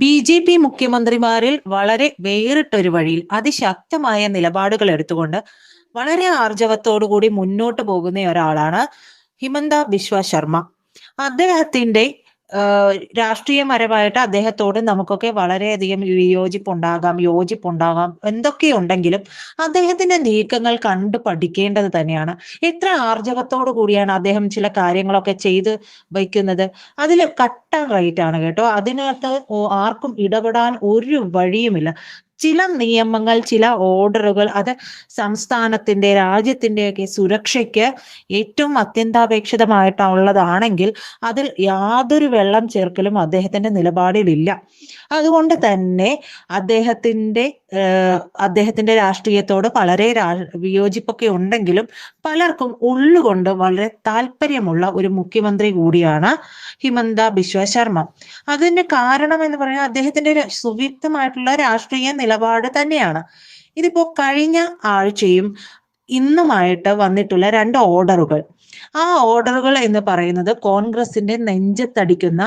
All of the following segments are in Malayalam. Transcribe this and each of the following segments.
ബി ജെ പി മുഖ്യമന്ത്രിമാരിൽ വളരെ വേറിട്ടൊരു വഴിയിൽ അതിശക്തമായ നിലപാടുകൾ എടുത്തുകൊണ്ട് വളരെ ആർജവത്തോടുകൂടി മുന്നോട്ട് പോകുന്ന ഒരാളാണ് ഹിമന്ത ബിശ്വ ശർമ്മ. അദ്ദേഹത്തിന്റെ രാഷ്ട്രീയപരമായിട്ട് അദ്ദേഹത്തോട് നമുക്കൊക്കെ വളരെയധികം വിയോജിപ്പുണ്ടാകാം യോജിപ്പുണ്ടാകാം എന്തൊക്കെയുണ്ടെങ്കിലും അദ്ദേഹത്തിന്റെ നീക്കങ്ങൾ കണ്ടു പഠിക്കേണ്ടത് തന്നെയാണ്. എത്ര ആർജവത്തോടു കൂടിയാണ് അദ്ദേഹം ചില കാര്യങ്ങളൊക്കെ ചെയ്ത് വയ്ക്കുന്നത്. അതിൽ കട്ട റൈറ്റ് ആണ് കേട്ടോ. അതിനകത്ത് ആർക്കും ഇടപെടാൻ ഒരു വഴിയുമില്ല. ചില നിയമങ്ങൾ ചില ഓർഡറുകൾ അത് സംസ്ഥാനത്തിന്റെ രാജ്യത്തിന്റെയൊക്കെ സുരക്ഷയ്ക്ക് ഏറ്റവും അത്യന്താപേക്ഷിതമായിട്ടുള്ളതാണെങ്കിൽ അതിൽ യാതൊരു വെള്ളം ചേർക്കലും അദ്ദേഹത്തിന്റെ നിലപാടിലില്ല. അതുകൊണ്ട് തന്നെ അദ്ദേഹത്തിന്റെ അദ്ദേഹത്തിന്റെ രാഷ്ട്രീയത്തോട് വളരെ വിയോജിപ്പൊക്കെ ഉണ്ടെങ്കിലും പലർക്കും ഉള്ളുകൊണ്ട് വളരെ താല്പര്യമുള്ള ഒരു മുഖ്യമന്ത്രി കൂടിയാണ് ഹിമന്ത ബിശ്വ ശർമ്മ. അതിന്റെ കാരണം എന്ന് പറയുന്നത് അദ്ദേഹത്തിന്റെ സുവ്യക്തമായിട്ടുള്ള രാഷ്ട്രീയ നിലപാട് തന്നെയാണ്. ഇതിപ്പോ കഴിഞ്ഞ ആഴ്ചയും ഇന്നുമായിട്ട് വന്നിട്ടുള്ള രണ്ട് ഓർഡറുകൾ. ആ ഓർഡറുകൾ എന്ന് പറയുന്നത് കോൺഗ്രസിന്റെ നെഞ്ചത്തടിക്കുന്ന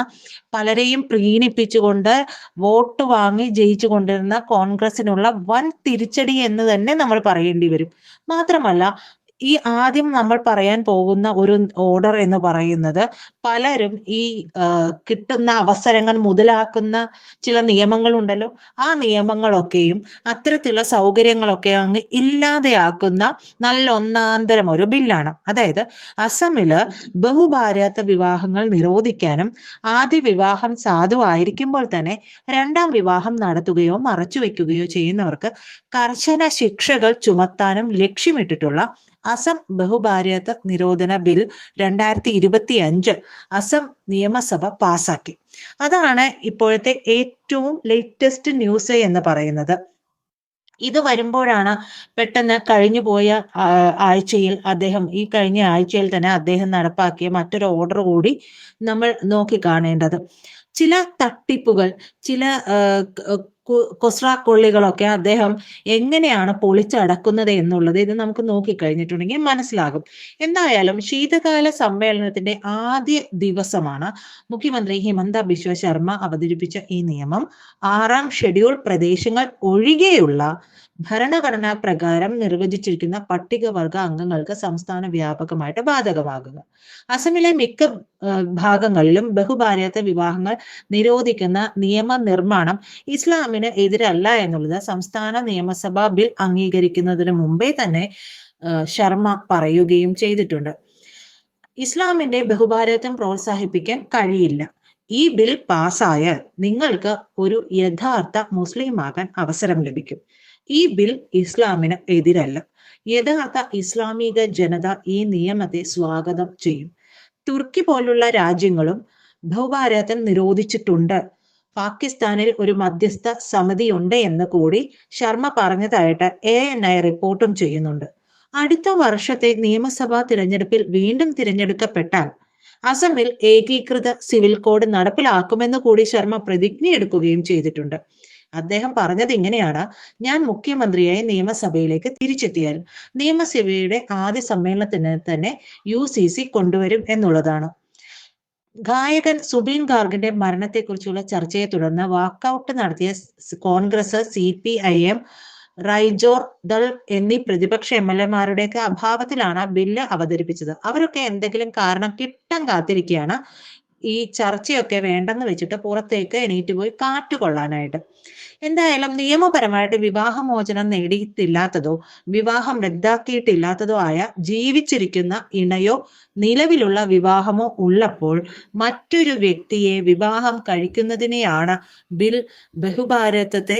പലരെയും പ്രീണിപ്പിച്ചുകൊണ്ട് വോട്ട് വാങ്ങി ജയിച്ചു കൊണ്ടിരുന്ന കോൺഗ്രസിനുള്ള വൻ തിരിച്ചടി എന്ന് തന്നെ നമ്മൾ പറയേണ്ടി വരും. മാത്രമല്ല ഈ ആദ്യം നമ്മൾ പറയാൻ പോകുന്ന ഒരു ഓർഡർ എന്ന് പറയുന്നത് പലരും ഈ കിട്ടുന്ന അവസരങ്ങൾ മുതലാക്കുന്ന ചില നിയമങ്ങളുണ്ടല്ലോ. ആ നിയമങ്ങളൊക്കെയും അത്തരത്തിലുള്ള സൗകര്യങ്ങളൊക്കെ അങ്ങ് ഇല്ലാതെയാക്കുന്ന നല്ല ഒന്നാന്തരം ഒരു ബില്ലാണ്. അതായത് അസമിൽ ബഹുഭാര്യാത്ത വിവാഹങ്ങൾ നിരോധിക്കാനും ആദ്യ വിവാഹം സാധുവായിരിക്കുമ്പോൾ തന്നെ രണ്ടാം വിവാഹം നടത്തുകയോ മറച്ചു മറച്ചുവെക്കുകയോ ചെയ്യുന്നവർക്ക് കർശന ശിക്ഷകൾ ചുമത്താനും ലക്ഷ്യമിട്ടിട്ടുള്ള അസം ബഹുഭാര്യത നിരോധന ബിൽ രണ്ടായിരത്തി ഇരുപത്തി അഞ്ച് അസം നിയമസഭ പാസാക്കി. അതാണ് ഇപ്പോഴത്തെ ഏറ്റവും ലേറ്റസ്റ്റ് ന്യൂസ് എന്ന് പറയുന്നത്. ഇത് വരുമ്പോഴാണ് പെട്ടെന്ന് കഴിഞ്ഞു പോയ ആഴ്ചയിൽ അദ്ദേഹം ഈ കഴിഞ്ഞ ആഴ്ചയിൽ തന്നെ അദ്ദേഹം നടപ്പാക്കിയ മറ്റൊരു ഓർഡർ കൂടി നമ്മൾ നോക്കി കാണേണ്ടത്. ചില തട്ടിപ്പുകൾ ചില ആ, കൊള്ളികളൊക്കെ അദ്ദേഹം എങ്ങനെയാണ് പൊളിച്ചടക്കുന്നത് എന്നുള്ളത് ഇത് നമുക്ക് നോക്കിക്കഴിഞ്ഞിട്ടുണ്ടെങ്കിൽ മനസ്സിലാകും. എന്തായാലും ശീതകാല സമ്മേളനത്തിന്റെ ആദ്യ ദിവസമാണ് മുഖ്യമന്ത്രി ഹിമന്ത ബിശ്വ ശർമ്മ അവതരിപ്പിച്ച ഈ നിയമം. ആറാം ഷെഡ്യൂൾ പ്രദേശങ്ങൾ ഒഴികെയുള്ള ഭരണഘടനാ പ്രകാരം നിർവചിച്ചിരിക്കുന്ന പട്ടികവർഗ അംഗങ്ങൾക്ക് സംസ്ഥാന വ്യാപകമായിട്ട് ബാധകമാകുക അസമിലെ മിക്ക ഭാഗങ്ങളിലും ബഹുഭാര്യത്വ വിവാഹങ്ങൾ നിരോധിക്കുന്ന നിയമനിർമ്മാണം ഇസ്ലാമിന് എതിരല്ല എന്നുള്ളത് സംസ്ഥാന നിയമസഭാ ബിൽ അംഗീകരിക്കുന്നതിന് മുമ്പേ തന്നെ ശർമ്മ പറയുകയും ചെയ്തിട്ടുണ്ട്. ഇസ്ലാമിന്റെ ബഹുഭാരത്വം പ്രോത്സാഹിപ്പിക്കാൻ കഴിയില്ല. ഈ ബിൽ പാസ്സായാൽ നിങ്ങൾക്ക് ഒരു യഥാർത്ഥ മുസ്ലിം ആകാൻ അവസരം ലഭിക്കും. ഈ ബിൽ ഇസ്ലാമിന് എതിരല്ല. യഥാർത്ഥ ഇസ്ലാമിക ജനത ഈ നിയമത്തെ സ്വാഗതം ചെയ്യും. തുർക്കി പോലുള്ള രാജ്യങ്ങളും ബഹുഭാരതം നിരോധിച്ചിട്ടുണ്ട്. പാകിസ്ഥാനിൽ ഒരു മധ്യസ്ഥ സമിതിയുണ്ട് എന്ന് കൂടി ശർമ്മ പറഞ്ഞതായിട്ട് എ എൻ ഐ റിപ്പോർട്ടും ചെയ്യുന്നുണ്ട്. അടുത്ത വർഷത്തെ നിയമസഭാ തിരഞ്ഞെടുപ്പിൽ വീണ്ടും തിരഞ്ഞെടുക്കപ്പെട്ടാൽ അസമിൽ ഏകീകൃത സിവിൽ കോഡ് നടപ്പിലാക്കുമെന്ന് കൂടി ശർമ്മ പ്രതിജ്ഞയെടുക്കുകയും ചെയ്തിട്ടുണ്ട്. അദ്ദേഹം പറഞ്ഞത് ഇങ്ങനെയാണ്. ഞാൻ മുഖ്യമന്ത്രിയായി നിയമസഭയിലേക്ക് തിരിച്ചെത്തിയാൽ നിയമസഭയുടെ ആദ്യ സമ്മേളനത്തിന് തന്നെ യു കൊണ്ടുവരും എന്നുള്ളതാണ്. ഗായകൻ സുബീൻ ഗാർഗിന്റെ മരണത്തെക്കുറിച്ചുള്ള ചർച്ചയെ തുടർന്ന് വാക്കൌട്ട് നടത്തിയ Congress C P I M Raijor Dal എന്നീ പ്രതിപക്ഷ എം എൽ എമാരുടെയൊക്കെ അഭാവത്തിലാണ് ബില്ല് അവതരിപ്പിച്ചത്. അവരൊക്കെ എന്തെങ്കിലും കാരണം കിട്ടാൻ കാത്തിരിക്കുകയാണ്. ഈ ചർച്ചയൊക്കെ വേണ്ടെന്ന് വെച്ചിട്ട് പുറത്തേക്ക് എണീറ്റ് പോയി കാറ്റ് കൊള്ളാനായിട്ട്. എന്തായാലും നിയമപരമായിട്ട് വിവാഹമോചനം നേടിയിട്ടില്ലാത്തതോ വിവാഹം റദ്ദാക്കിയിട്ടില്ലാത്തതോ ആയ ജീവിച്ചിരിക്കുന്ന ഇണയോ നിലവിലുള്ള വിവാഹമോ ഉള്ളപ്പോൾ മറ്റൊരു വ്യക്തിയെ വിവാഹം കഴിക്കുന്നതിനെയാണ് ബിൽ ബഹുഭാരതത്തെ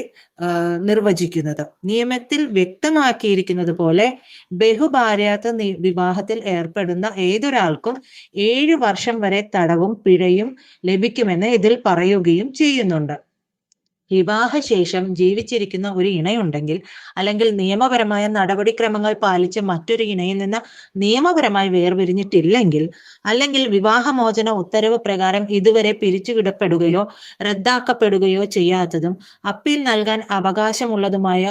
നിർവചിക്കുന്നത്. നിയമത്തിൽ വ്യക്തമാക്കിയിരിക്കുന്നത് പോലെ ബഹുഭാര്യത്വ വിവാഹത്തിൽ ഏർപ്പെടുന്ന ഏതൊരാൾക്കും ഏഴു വർഷം വരെ തടവും പിഴയും ലഭിക്കുമെന്ന് ഇതിൽ പറയുകയും ചെയ്യുന്നുണ്ട്. വിവാഹശേഷം ജീവിച്ചിരിക്കുന്ന ഒരു ഇണയുണ്ടെങ്കിൽ അല്ലെങ്കിൽ നിയമപരമായ നടപടിക്രമങ്ങൾ പാലിച്ച് മറ്റൊരു ഇണയിൽ നിന്ന് നിയമപരമായി വേർപിരിഞ്ഞിട്ടില്ലെങ്കിൽ അല്ലെങ്കിൽ വിവാഹമോചന ഉത്തരവ് പ്രകാരം ഇതുവരെ പിരിച്ചുവിടപ്പെടുകയോ റദ്ദാക്കപ്പെടുകയോ ചെയ്യാത്തതും അപ്പീൽ നൽകാൻ അവകാശമുള്ളതുമായ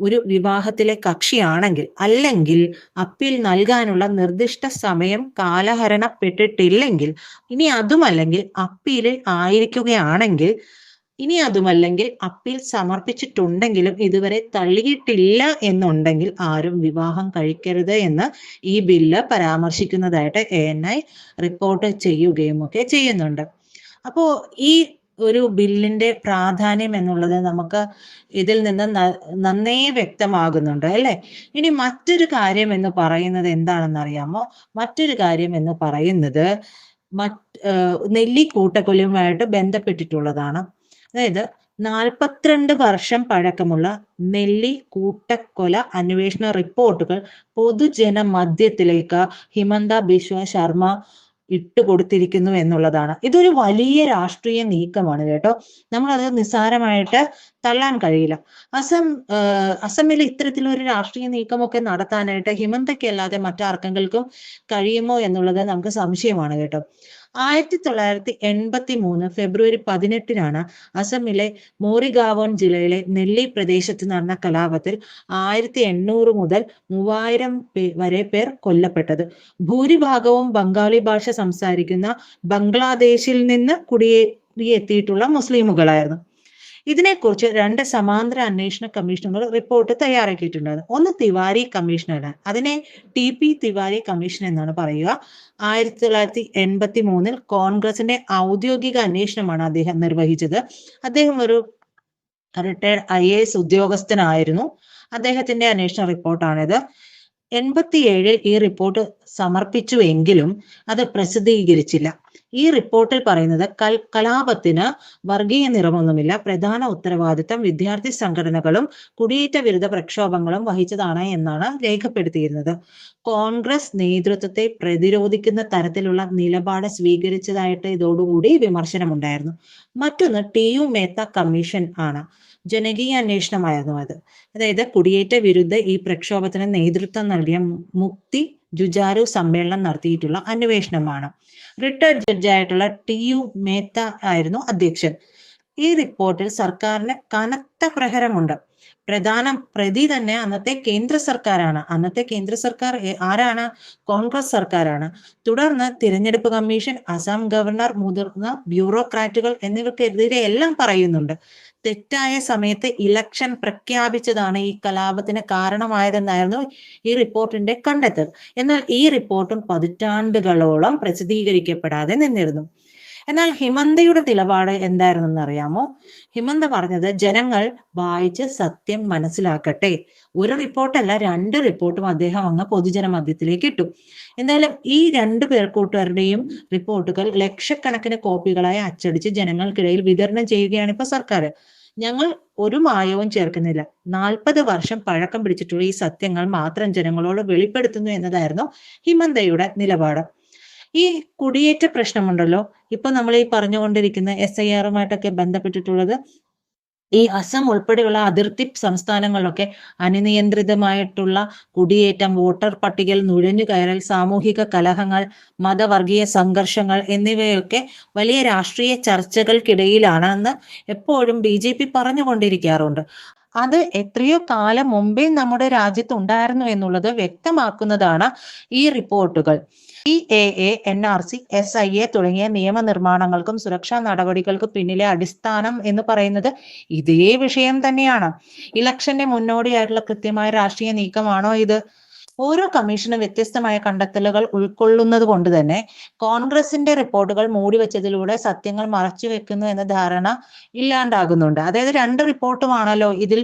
ഒരു വിവാഹത്തിലെ കക്ഷിയാണെങ്കിൽ അല്ലെങ്കിൽ അപ്പീൽ നൽകാനുള്ള നിർദ്ദിഷ്ട സമയം കാലഹരണപ്പെട്ടിട്ടില്ലെങ്കിൽ ഇനി അതുമല്ലെങ്കിൽ അപ്പീലിൽ ആയിരിക്കുകയാണെങ്കിൽ ഇനി അതുമല്ലെങ്കിൽ അപ്പീൽ സമർപ്പിച്ചിട്ടുണ്ടെങ്കിലും ഇതുവരെ തള്ളിയിട്ടില്ല എന്നുണ്ടെങ്കിൽ ആരും വിവാഹം കഴിക്കരുത് എന്ന് ഈ ബില്ല് പരാമർശിക്കുന്നതായിട്ട് എ എൻ ഐ റിപ്പോർട്ട് ചെയ്യുകയും ഒക്കെ ചെയ്യുന്നുണ്ട്. അപ്പോ ഈ ഒരു ബില്ലിന്റെ പ്രാധാന്യം എന്നുള്ളത് നമുക്ക് ഇതിൽ നിന്ന് നന്നേ വ്യക്തമാകുന്നുണ്ട് അല്ലെ? ഇനി മറ്റൊരു കാര്യം എന്ന് പറയുന്നത് എന്താണെന്ന് അറിയാമോ മറ്റൊരു കാര്യം എന്ന് പറയുന്നത് മറ്റ് നെല്ലിക്കൂട്ടക്കൊലയുമായിട്ട് നെല്ലി ബന്ധപ്പെട്ടിട്ടുള്ളതാണ്. അതായത് നാൽപ്പത്തിരണ്ട് വർഷം പഴക്കമുള്ള നെല്ലി കൂട്ടക്കൊല അന്വേഷണ റിപ്പോർട്ടുകൾ പൊതുജന മധ്യത്തിലേക്ക് ഹിമന്ത ബിശ്വ ശർമ്മ ഇട്ടുകൊടുത്തിരിക്കുന്നു എന്നുള്ളതാണ്. ഇതൊരു വലിയ രാഷ്ട്രീയ നീക്കമാണ് കേട്ടോ. നമ്മളത് നിസ്സാരമായിട്ട് തള്ളാൻ കഴിയില്ല. അസം അസമിൽ ഇത്തരത്തിലൊരു രാഷ്ട്രീയ നീക്കമൊക്കെ നടത്താനായിട്ട് ഹിമന്തയ്ക്കല്ലാതെ മറ്റാർക്കെങ്കിലും കഴിയുമോ എന്നുള്ളത് നമുക്ക് സംശയമാണ് കേട്ടോ. ആയിരത്തി തൊള്ളായിരത്തി എൺപത്തി മൂന്ന് ഫെബ്രുവരി പതിനെട്ടിനാണ് അസമിലെ മോറിഗാവോൺ ജില്ലയിലെ നെല്ലി പ്രദേശത്ത് നടന്ന കലാപത്തിൽ ആയിരത്തി എണ്ണൂറ് മുതൽ മൂവായിരം വരെ പേർ കൊല്ലപ്പെട്ടത്. ഭൂരിഭാഗവും ബംഗാളി ഭാഷ സംസാരിക്കുന്ന ബംഗ്ലാദേശിൽ നിന്ന് കുടിയേറിയെത്തിയിട്ടുള്ള മുസ്ലിമുകളായിരുന്നു. ഇതിനെക്കുറിച്ച് രണ്ട് സമാന്തര അന്വേഷണ കമ്മീഷനുകൾ റിപ്പോർട്ട് തയ്യാറാക്കിയിട്ടുണ്ട് ഒന്ന് തിവാരി കമ്മീഷനാണ്. അതിനെ ടി പി തിവാരി കമ്മീഷൻ എന്നാണ് പറയുക. ആയിരത്തി തൊള്ളായിരത്തി എൺപത്തി മൂന്നിൽ കോൺഗ്രസിന്റെ ഔദ്യോഗിക അന്വേഷണമാണ് അദ്ദേഹം നിർവഹിച്ചത്. അദ്ദേഹം ഒരു റിട്ടയർഡ് ഐ എ എസ് ഉദ്യോഗസ്ഥനായിരുന്നു. അദ്ദേഹത്തിന്റെ അന്വേഷണ റിപ്പോർട്ടാണിത്. എൺപത്തിയേഴിൽ ഈ റിപ്പോർട്ട് സമർപ്പിച്ചു എങ്കിലും അത് പ്രസിദ്ധീകരിച്ചില്ല. ഈ റിപ്പോർട്ടിൽ പറയുന്നത് കൽ കലാപത്തിന് വർഗീയ നിറമൊന്നുമില്ല. പ്രധാന ഉത്തരവാദിത്തം വിദ്യാർത്ഥി സംഘടനകളും കുടിയേറ്റ വിരുദ്ധ പ്രക്ഷോഭങ്ങളും വഹിച്ചതാണ് എന്നാണ് രേഖപ്പെടുത്തിയിരുന്നത്. കോൺഗ്രസ് നേതൃത്വത്തെ പ്രതിരോധിക്കുന്ന തരത്തിലുള്ള നിലപാട് സ്വീകരിച്ചതായിട്ട് ഇതോടുകൂടി വിമർശനമുണ്ടായിരുന്നു. മറ്റൊന്ന് ടി യു മേത്ത കമ്മീഷൻ ആണ്. ജനകീയ അന്വേഷണമായിരുന്നു അത്. അതായത് കുടിയേറ്റ വിരുദ്ധ ഈ പ്രക്ഷോഭത്തിന് നേതൃത്വം നൽകിയ മുക്തി ജുജാരു സമ്മേളനം നടത്തിയിട്ടുള്ള അന്വേഷണമാണ്. റിട്ടയർഡ് ജഡ്ജായിട്ടുള്ള ടി യു മേത്ത ആയിരുന്നു അധ്യക്ഷൻ. ഈ റിപ്പോർട്ടിൽ സർക്കാരിന് കനത്ത പ്രഹരമുണ്ട്. പ്രധാന പ്രതി തന്നെ അന്നത്തെ കേന്ദ്ര സർക്കാരാണ്. അന്നത്തെ കേന്ദ്ര സർക്കാർ ആരാണ്? കോൺഗ്രസ് സർക്കാരാണ്. തുടർന്ന് തിരഞ്ഞെടുപ്പ് കമ്മീഷൻ അസം ഗവർണർ മുതിർന്ന ബ്യൂറോക്രാറ്റുകൾ എന്നിവർക്കെതിരെ എല്ലാം പറയുന്നുണ്ട്. തെറ്റായ സമയത്ത് ഇലക്ഷൻ പ്രഖ്യാപിച്ചതാണ് ഈ കലാപത്തിന് കാരണമായതെന്നായിരുന്നു ഈ റിപ്പോർട്ടിന്റെ കണ്ടെത്തൽ. എന്നാൽ ഈ റിപ്പോർട്ടും പതിറ്റാണ്ടുകളോളം പ്രസിദ്ധീകരിക്കപ്പെടാതെ നിന്നിരുന്നു. എന്നാൽ ഹിമന്തയുടെ നിലപാട് എന്തായിരുന്നെന്ന് അറിയാമോ? ഹിമന്ത പറഞ്ഞത് ജനങ്ങൾ വായിച്ച് സത്യം മനസ്സിലാക്കട്ടെ. ഒരു റിപ്പോർട്ടല്ല രണ്ട് റിപ്പോർട്ടും അദ്ദേഹം അങ്ങ് പൊതുജന മധ്യത്തിലേക്ക് ഇട്ടു. എന്തായാലും ഈ രണ്ട് പേർക്കൂട്ടുകാരുടെയും റിപ്പോർട്ടുകൾ ലക്ഷക്കണക്കിന് കോപ്പികളായി അച്ചടിച്ച് ജനങ്ങൾക്കിടയിൽ വിതരണം ചെയ്യുകയാണ് ഇപ്പൊ സർക്കാർ. ഞങ്ങൾ ഒരു മായവും ചേർക്കുന്നില്ല. നാൽപ്പത് വർഷം പഴക്കം പിടിച്ചിട്ടുള്ള ഈ സത്യങ്ങൾ മാത്രം ജനങ്ങളോട് വെളിപ്പെടുത്തുന്നു എന്നതായിരുന്നു ഹിമന്തയുടെ നിലപാട്. ഈ കുടിയേറ്റ പ്രശ്നമുണ്ടല്ലോ. ഇപ്പൊ നമ്മൾ ഈ പറഞ്ഞുകൊണ്ടിരിക്കുന്ന എസ് ഐ ആറുമായിട്ടൊക്കെ ബന്ധപ്പെട്ടിട്ടുള്ളത് ഈ അസം ഉൾപ്പെടെയുള്ള അതിർത്തി സംസ്ഥാനങ്ങളിലൊക്കെ അനിയന്ത്രിതമായിട്ടുള്ള കുടിയേറ്റം വോട്ടർ പട്ടികയിൽ നുഴഞ്ഞു കയറൽ സാമൂഹിക കലഹങ്ങൾ മതവർഗീയ സംഘർഷങ്ങൾ എന്നിവയൊക്കെ വലിയ രാഷ്ട്രീയ ചർച്ചകൾക്കിടയിലാണെന്ന് എപ്പോഴും ബി ജെ പി പറഞ്ഞുകൊണ്ടിരിക്കാറുണ്ട്. അത് എത്രയോ കാലം മുമ്പേ നമ്മുടെ രാജ്യത്ത് ഉണ്ടായിരുന്നു എന്നുള്ളത് വ്യക്തമാക്കുന്നതാണ് ഈ റിപ്പോർട്ടുകൾ. E A A N R C S I A തുടങ്ങിയ നിയമനിർമ്മാണങ്ങൾക്കും സുരക്ഷാ നടപടികൾക്കും പിന്നിലെ അടിസ്ഥാനം എന്ന് പറയുന്നത് ഇതേ വിഷയം തന്നെയാണ്. ഇലക്ഷന്റെ മുന്നോടിയായിട്ടുള്ള കൃത്യമായ രാഷ്ട്രീയ നീക്കമാണോ ഇത്? ഓരോ കമ്മീഷനും വ്യത്യസ്തമായ കണ്ടെത്തലുകൾ ഉൾക്കൊള്ളുന്നത് കൊണ്ട് തന്നെ കോൺഗ്രസിന്റെ റിപ്പോർട്ടുകൾ മൂടി മൂടിവെച്ചതിലൂടെ സത്യങ്ങൾ മറച്ചു വെക്കുന്നു എന്ന ധാരണ ഇല്ലാണ്ടാകുന്നുണ്ട്. അതായത് രണ്ട് റിപ്പോർട്ടുമാണല്ലോ ഇതിൽ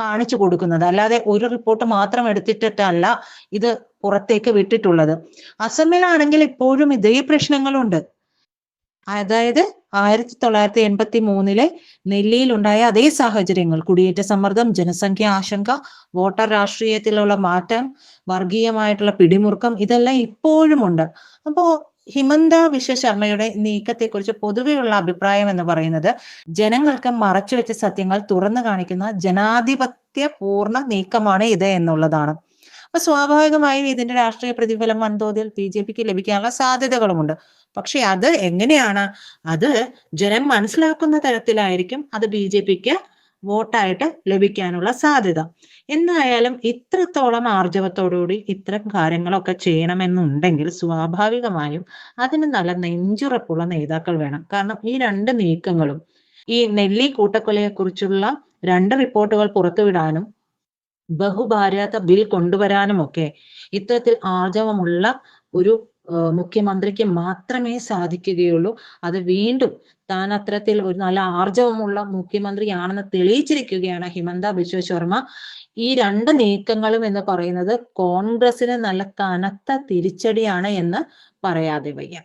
കാണിച്ചു കൊടുക്കുന്നത്. അല്ലാതെ ഒരു റിപ്പോർട്ട് മാത്രം എടുത്തിട്ടല്ല ഇത് പുറത്തേക്ക് വിട്ടിട്ടുള്ളത്. അസമിലാണെങ്കിൽ ഇപ്പോഴും ഇതേ പ്രശ്നങ്ങളുണ്ട്. അതായത് ആയിരത്തി തൊള്ളായിരത്തി എൺപത്തി മൂന്നിലെ നെല്ലിയിലുണ്ടായ അതേ സാഹചര്യങ്ങൾ കുടിയേറ്റ സമ്മർദ്ദം ജനസംഖ്യ ആശങ്ക വോട്ടർ രാഷ്ട്രീയത്തിലുള്ള മാറ്റം വർഗീയമായിട്ടുള്ള പിടിമുറുക്കം ഇതെല്ലാം ഇപ്പോഴും ഉണ്ട് അപ്പോ ഹിമന്ത വിശ്വ ശർമ്മയുടെ നീക്കത്തെക്കുറിച്ച് പൊതുവെയുള്ള അഭിപ്രായം എന്ന് പറയുന്നത് ജനങ്ങൾക്ക് മറച്ചുവെച്ച സത്യങ്ങൾ തുറന്നു കാണിക്കുന്ന ജനാധിപത്യ പൂർണ നീക്കമാണ് ഇത് എന്നുള്ളതാണ്. അപ്പൊ സ്വാഭാവികമായും ഇതിന്റെ രാഷ്ട്രീയ പ്രതിഫലം വൻതോതിൽ ബി ജെ പിക്ക് ലഭിക്കാനുള്ള സാധ്യതകളുമുണ്ട്. പക്ഷെ അത് എങ്ങനെയാണ്? അത് ജനം മനസ്സിലാക്കുന്ന തരത്തിലായിരിക്കും അത് ബി ജെ പിക്ക് വോട്ടായിട്ട് ലഭിക്കാനുള്ള സാധ്യത. എന്തായാലും ഇത്രത്തോളം ആർജവത്തോടുകൂടി ഇത്തരം കാര്യങ്ങളൊക്കെ ചെയ്യണമെന്നുണ്ടെങ്കിൽ സ്വാഭാവികമായും അതിന് നല്ല നെഞ്ചുറപ്പുള്ള നേതാക്കൾ വേണം. കാരണം ഈ രണ്ട് നീക്കങ്ങളും ഈ നെല്ലി കൂട്ടക്കൊലയെ കുറിച്ചുള്ള രണ്ട് റിപ്പോർട്ടുകൾ പുറത്തുവിടാനും ബഹുഭാര്യാത്ത ബിൽ കൊണ്ടുവരാനുമൊക്കെ ഇത്തരത്തിൽ ആർജവമുള്ള ഒരു മുഖ്യമന്ത്രിക്ക് മാത്രമേ സാധിക്കുകയുള്ളൂ. അത് വീണ്ടും താൻ അത്തരത്തിൽ ഒരു നല്ല ആർജവമുള്ള മുഖ്യമന്ത്രിയാണെന്ന് തെളിയിച്ചിരിക്കുകയാണ് ഹിമന്ത ബിശ്വ ശർമ്മ. ഈ രണ്ട് നീക്കങ്ങളും എന്ന് പറയുന്നത് കോൺഗ്രസിന് നല്ല കനത്ത തിരിച്ചടിയാണ് എന്ന് പറയാതെ വയ്യ.